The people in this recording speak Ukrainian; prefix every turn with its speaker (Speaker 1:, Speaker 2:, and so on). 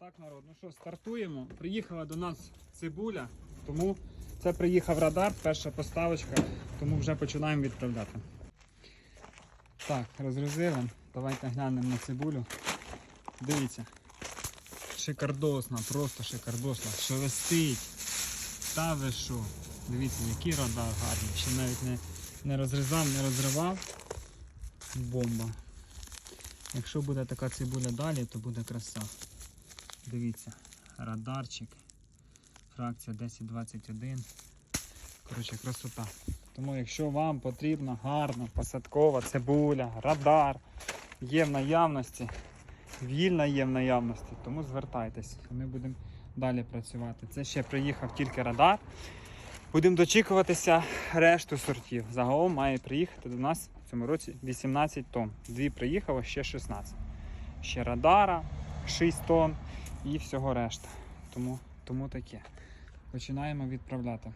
Speaker 1: Так, народ, ну що, стартуємо. Приїхала до нас цибуля, тому це приїхав радар, перша поставочка, тому вже починаємо відправляти. Так, розгрузили. Давайте глянемо на цибулю. Дивіться. Шикардосна, просто шикардосна. Шелестить. Та ви що? Дивіться, який радар гарний. Ще навіть не, не розрізав, не розривав. Бомба. Якщо буде така цибуля далі, то буде краса. Дивіться, радарчик. Фракція 1021. Коротше, красота. Тому якщо вам потрібна гарна посадкова цибуля, радар, є в наявності, вільна є в наявності, тому звертайтесь. Ми будемо далі працювати. Це ще приїхав тільки радар. Будемо дочікуватися решту сортів. Загалом має приїхати до нас в цьому році 18 тонн. Дві приїхало, ще 16. Ще радара, 6 тонн і всього решта. Тому, тому таке. Починаємо відправляти.